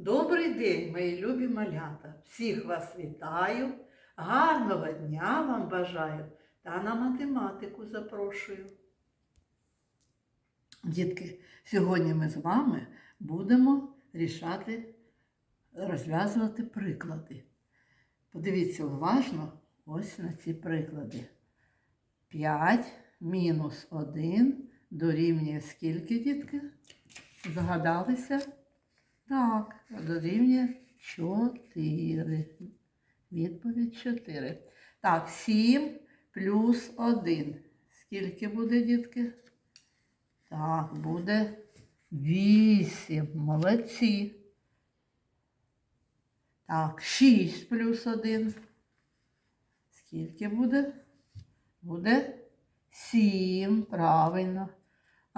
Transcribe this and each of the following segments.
Добрий день, мої любі малята! Всіх вас вітаю, гарного дня вам бажаю та на математику запрошую. Дітки, сьогодні ми з вами будемо рішати, розв'язувати приклади. Подивіться уважно ось на ці приклади. 5 мінус 1 дорівнює скільки, дітки? Згадалися? Так, дорівнює 4. Відповідь 4. Так, 7 плюс 1. Скільки буде, дітки? Так, буде 8. Молодці. Так, 6 плюс 1. Скільки буде? Буде 7. Правильно.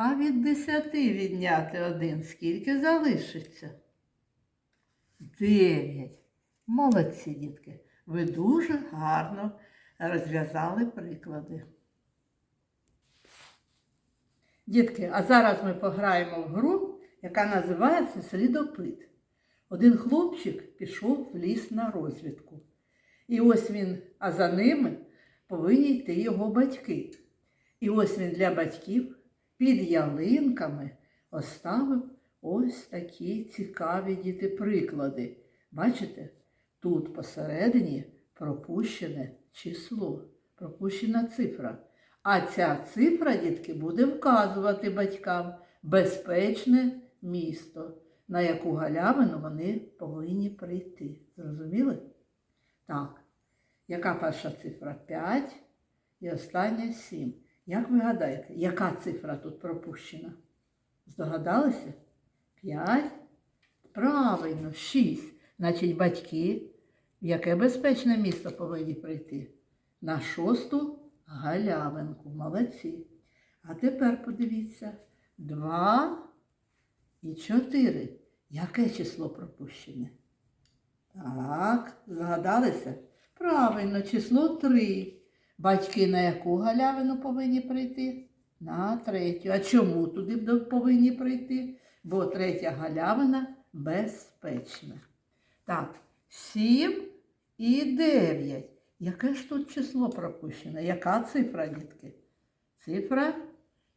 А від 10 відняти 1 скільки залишиться? 9. Молодці, дітки. Ви дуже гарно розв'язали приклади. Дітки, а зараз ми пограємо в гру, яка називається Слідопит. Один хлопчик пішов в ліс на розвідку. І ось він, а за ними повинні йти його батьки. І ось він для батьків під ялинками оставив ось такі цікаві діти приклади. Бачите, тут посередині пропущене число, пропущена цифра. А ця цифра, дітки, буде вказувати батькам безпечне місто, на яку галявину вони повинні прийти. Зрозуміли? Так. Яка перша цифра? 5 і остання 7. Як ви гадаєте, яка цифра тут пропущена? Здогадалися? 5. Правильно, 6. Значить, батьки в яке безпечне місто повинні прийти? На шосту галявинку. Молодці. А тепер подивіться. 2 і 4. Яке число пропущене? Так, згадалися? Правильно, число 3. Батьки на яку галявину повинні прийти? На третю. А чому туди повинні прийти? Бо третя галявина безпечна. Так, 7 і 9. Яке ж тут число пропущене? Яка цифра, дітки? Цифра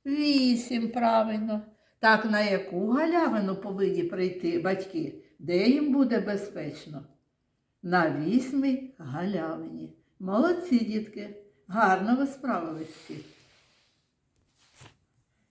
8, правильно. Так, на яку галявину повинні прийти батьки? Де їм буде безпечно? На вісьмій галявині. Молодці, дітки. Гарно ви справились всі.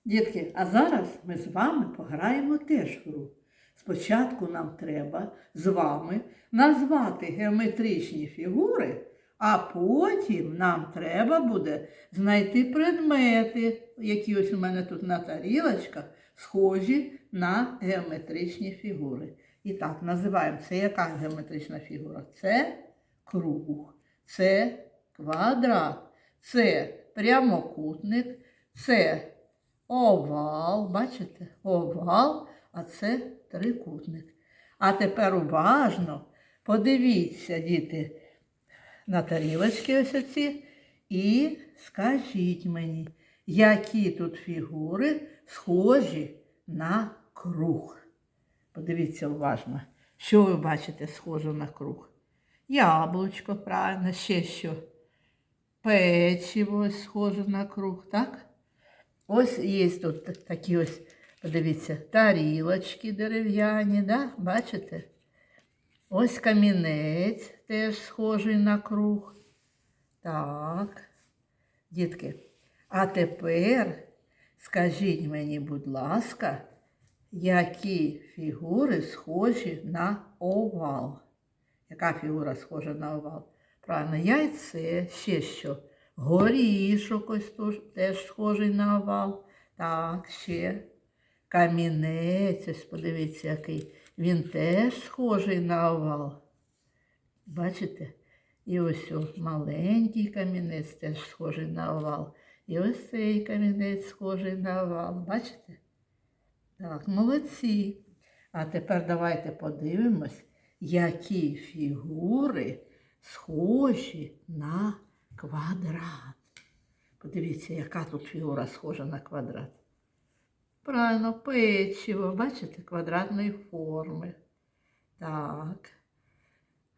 Дітки, а зараз ми з вами пограємо теж гру. Спочатку нам треба з вами назвати геометричні фігури, а потім нам треба буде знайти предмети, які ось у мене тут на тарілочках, схожі на геометричні фігури. І так, називаємо це яка геометрична фігура? Це круг, це квадрат, це прямокутник, це овал, бачите, овал, а це трикутник. А тепер уважно подивіться, діти, на тарілочки ось оці і скажіть мені, які тут фігури схожі на круг. Подивіться уважно, що ви бачите схоже на круг. Яблучко, правильно, ще що. Печиво схоже на круг, так? Ось є тут такі ось, подивіться, тарілочки дерев'яні, да? бачите? Ось камінець теж схожий на круг. Так, дітки. А тепер скажіть мені, будь ласка, які фігури схожі на овал? Яка фігура схожа на овал? Правильно, яйце, ще що? Горішок ось тут теж схожий на овал. Так, ще. Камінець, ось подивіться, який. Він теж схожий на овал. Бачите? І ось маленький камінець теж схожий на овал. І ось цей камінець схожий на овал. Бачите? Так, молодці. А тепер давайте подивимось, які фігури схожі на квадрат. Подивіться, яка тут фігура схожа на квадрат. Правильно, печиво, бачите, квадратної форми. Так.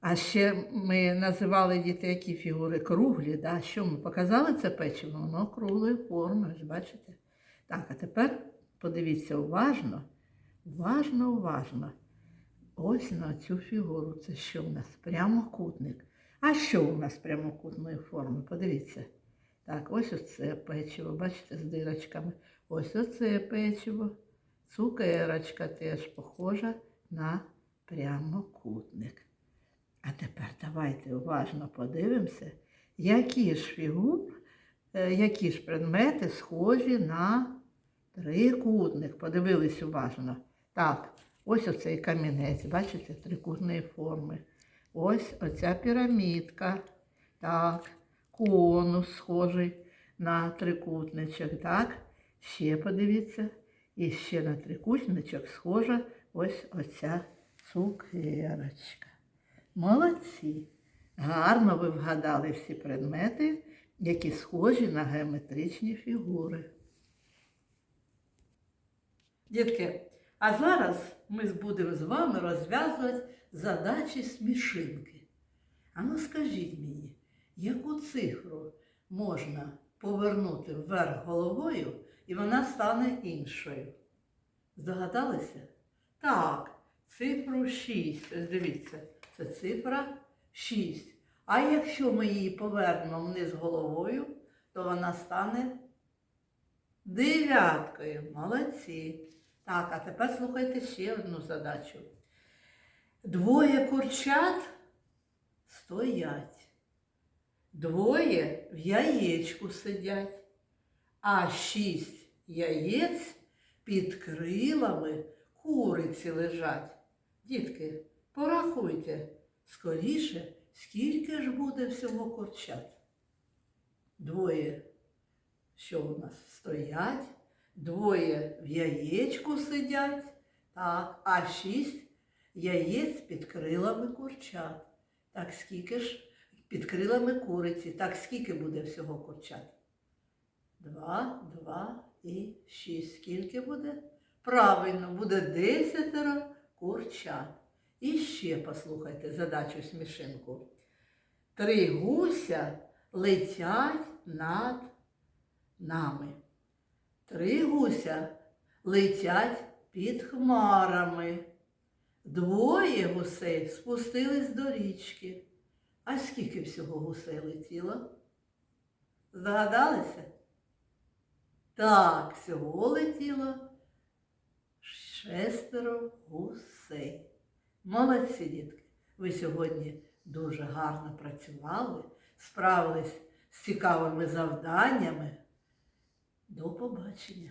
А ще ми називали діти які фігури круглі, да? що ми показали це печиво? Воно круглої форми, ось бачите? Так, а тепер подивіться уважно, уважно, уважно. Ось на цю фігуру. Це що у нас? Прямокутник. А що у нас прямокутної форми? Подивіться. Так, ось оце печиво, бачите, з дирочками. Ось оце печиво. Цукерочка теж похожа на прямокутник. А тепер давайте уважно подивимося, які ж фігур, е, які ж предмети схожі на трикутник. Подивились уважно. Так, ось оцей камінець, бачите, трикутної форми. Ось оця пірамідка. Так, конус схожий на трикутничок. Так, ще подивіться. І ще на трикутничок схожа ось оця цукерочка. Молодці! Гарно ви вгадали всі предмети, які схожі на геометричні фігури. Дітки, а зараз ми будемо з вами розв'язувати задачі смішинки. А ну скажіть мені, яку цифру можна повернути вверх головою і вона стане іншою? Здогадалися? Так, цифру 6. Ось дивіться, це цифра 6. А якщо ми її повернемо вниз головою, то вона стане дев'яткою. Молодці. Так, а тепер слухайте ще одну задачу. Двоє курчат стоять. Двоє в яєчку сидять, а шість яєць під крилами куриці лежать. Дітки, порахуйте скоріше, скільки ж буде всього курчат. Двоє, що у нас стоять, двоє в яєчку сидять, так, а шість яєць під крилами курчат. Так скільки ж під крилами куриці, так скільки буде всього курчат? Два, два і шість. Скільки буде? Правильно, буде десятеро курчат. І ще послухайте задачу смішинку. Три гуся летять над нами. Три гуся летять під хмарами. Двоє гусей спустились до річки. А скільки всього гусей летіло? Здогадалися? Так, всього летіло шестеро гусей. Молодці, дітки! Ви сьогодні дуже гарно працювали, справились з цікавими завданнями. До побачення!